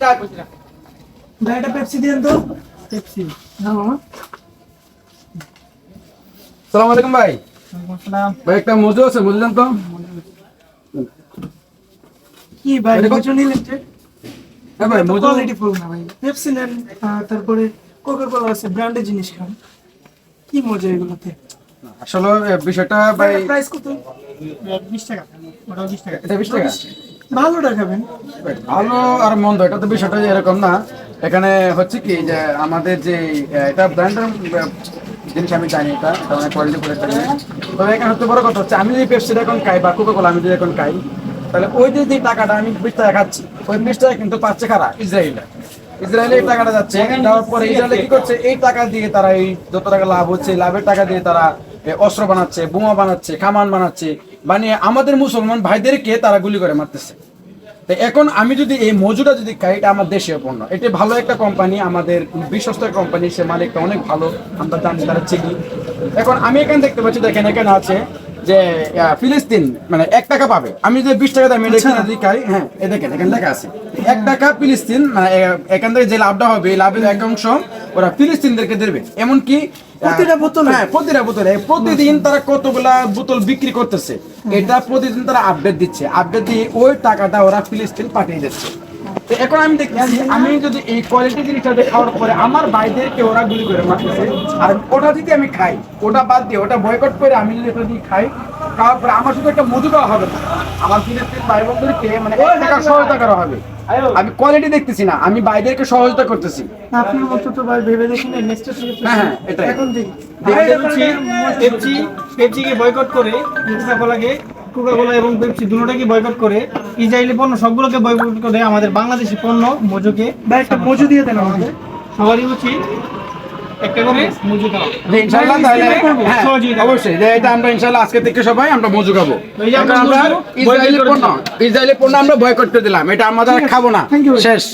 ভাই পেপসি দিন তো। পেপসি। হ্যাঁ সালাম আলাইকুম ভাই। ভাই একটা মজু আছে বুঝলেন তো। কি ভাই মজু নিলেন হ্যাঁ ভাই মজু কোয়ালিটি ফুল না ভাই। পেপসি নেন তারপরে কোকা কোলা আছে ব্র্যান্ডের জিনিস খান। কি মজা এগুলোতে। আসলে বিষয়টা ভাই প্রাইস কত? টাকা। টাকা। এটা টাকা? ভালোটা খাবেন? ভালো আর মন্দ, এটা তো বিষয়টা এরকম না। এখানে হচ্ছে কি, যে আমাদের যে এটা ব্র্যান্ডের জিনিস আমি জানি এটা এটা কোয়ালিটি করে একটা তবে এখানে হচ্ছে বড় কথা হচ্ছে, আমি যদি পেপসিটা এখন খাই বা কোকা কোলা আমি যদি এখন খাই, তাহলে ওই যে টাকাটা আমি বিশ টাকা খাচ্ছি, ওই টাকা কিন্তু পাচ্ছে খারা ইসরায়েলটা ইসরায়েলে এই টাকাটা যাচ্ছে। যাওয়ার ইসরায়েলে কি করছে, এই টাকা দিয়ে তারা এই যত টাকা লাভ হচ্ছে লাভের টাকা দিয়ে তারা অস্ত্র বানাচ্ছে, বোমা বানাচ্ছে খামান বানাচ্ছে বানিয়ে আমাদের মুসলমান ভাইদেরকে তারা গুলি করে মারতেছে। তো এখন আমি যদি এই মজুরা যদি খাই, এটা আমার দেশীয় পণ্য। এটা ভালো একটা কোম্পানি আমাদের বিশ্বস্ত কোম্পানি সে মালিকটা অনেক ভালো, আমরা জানি তারা চিনি। এখন আমি এখানে দেখতে পাচ্ছি, দেখেন এখানে আছে যে ফিলিস্তিন মানে এক টাকা পাবে। আমি যদি বিশ টাকা দাম যদি খাই হ্যাঁ এ দেখেন এখানে লেখা আছে। এক টাকা ফিলিস্তিন মানে এখান থেকে যে লাভটা হবে এই লাভের এক অংশ ওরা ফিলিস্তিনদেরকে দেবে। এমনকি প্রতিটা বোতলে? হ্যাঁ প্রতিটা বোতলে। প্রতিদিন তারা কতগুলা বোতল বিক্রি করতেছে এটা প্রতিদিন তারা আপডেট দিচ্ছে। আপডেট দিয়ে ওই টাকাটা ওরা ফিলিস্তিন পাঠিয়ে দিচ্ছে। তো এখন আমি দেখতেছি আমি যদি এই কোয়ালিটি জিনিসটা খাওয়ার পরে আমার ভাইদেরকে ওরা গুলি করে মারতেছে আর ওটা যদি আমি খাই ওটা বাদ দিয়ে ওটা বয়কট করে আমি যদি এটা দিয়ে খাই খাওয়ার পরে আমার শুধু একটা মধু দেওয়া হবে না। আমার ফিলিস্তিন ভাই বোনদেরকে মানে টাকা সহায়তা করা হবে। আমি কোয়ালিটি দেখতেছি না আমি ভাইদেরকে সহযোগিতা করতেছি। আপনার মতো তো ভাই ভেবে দেখেন হ্যাঁ, হ্যাঁ, এটাই। এখন দেখি। পেপসি পেপসিকে বয়কট করে কোলাকে কোকা কোলা এবং পেপসি দুটোটাকে বয়কট করে ইসরায়েলি পণ্য সবগুলোকে বয়কট করে আমাদের বাংলাদেশি পণ্য মজুকে ভাই একটা মজু দিয়ে দেন আমাদের। সবারই উচিত একটা করে মজু খাওয়া। ইনশাআল্লাহ তাহলে হ্যাঁ, অবশ্যই এটা আমরা ইনশাআল্লাহ আজকে থেকে সবাই আমরা মজু খাব। এই যে আমরা এখন আমরা মজু ইসরায়েলি বয়কট পণ্য ইসরায়েলি পণ্য আমরা বয়কট করে দিলাম এটা আমরা খাব না। শেষ।